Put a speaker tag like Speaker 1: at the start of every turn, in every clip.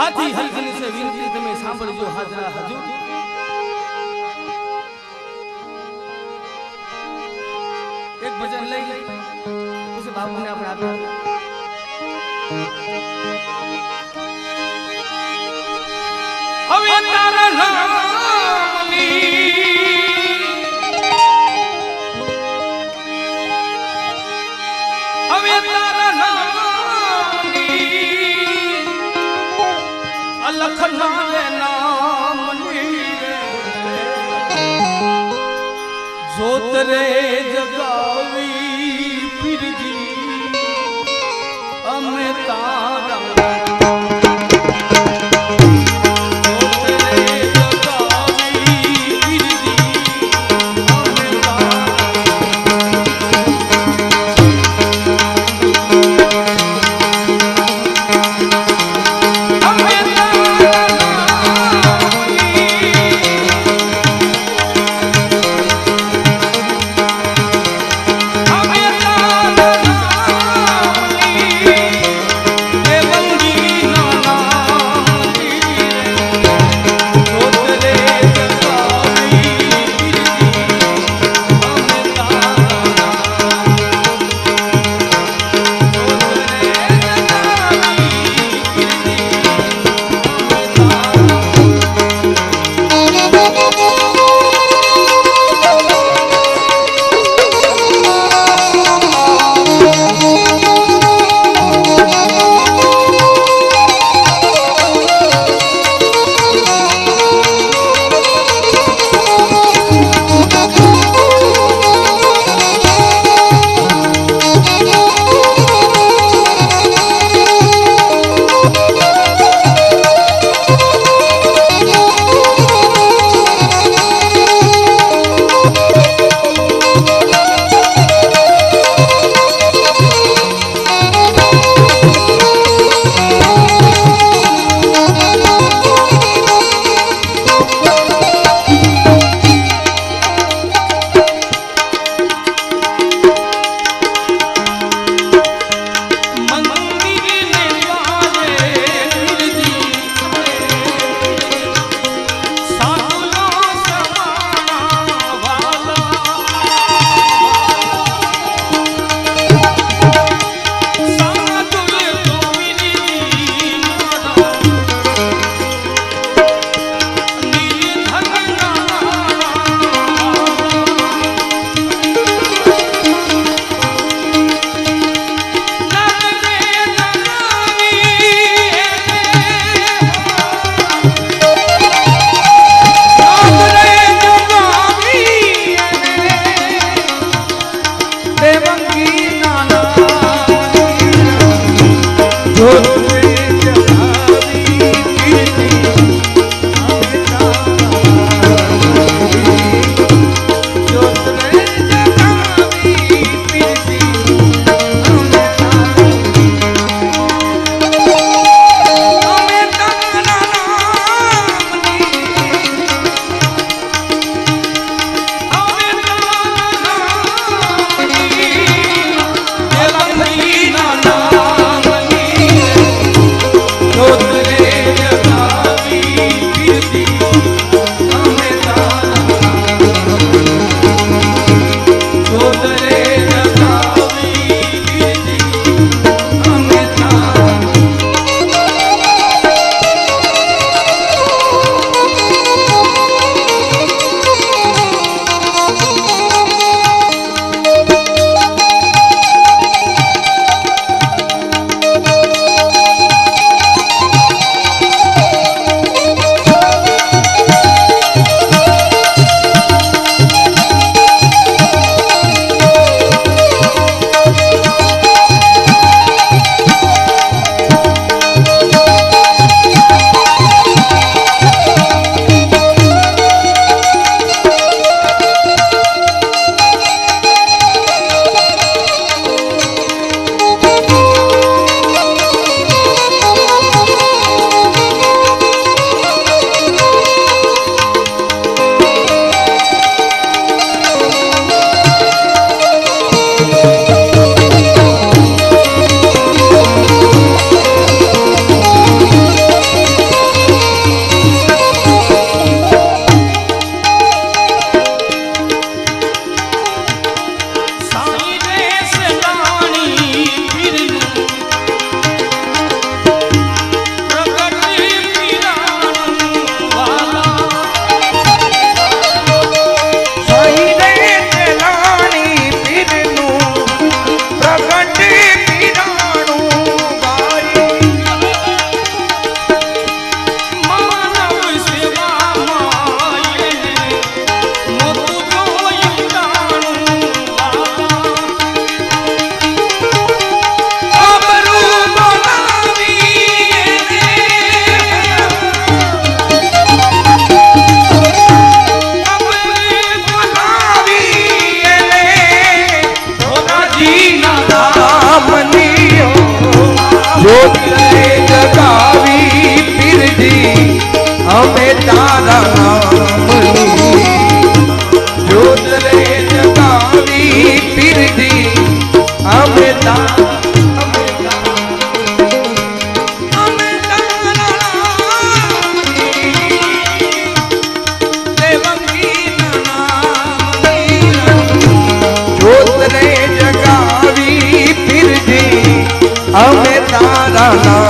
Speaker 1: હાથી હલકની છે વિનંતી તમે સાંભળજો, હાજરા હજુ. એક ભજન લઈ લઈ, પછી બાપુને આપણે આપીએ હવે તારા નામની রে અમે તારા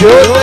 Speaker 2: Good.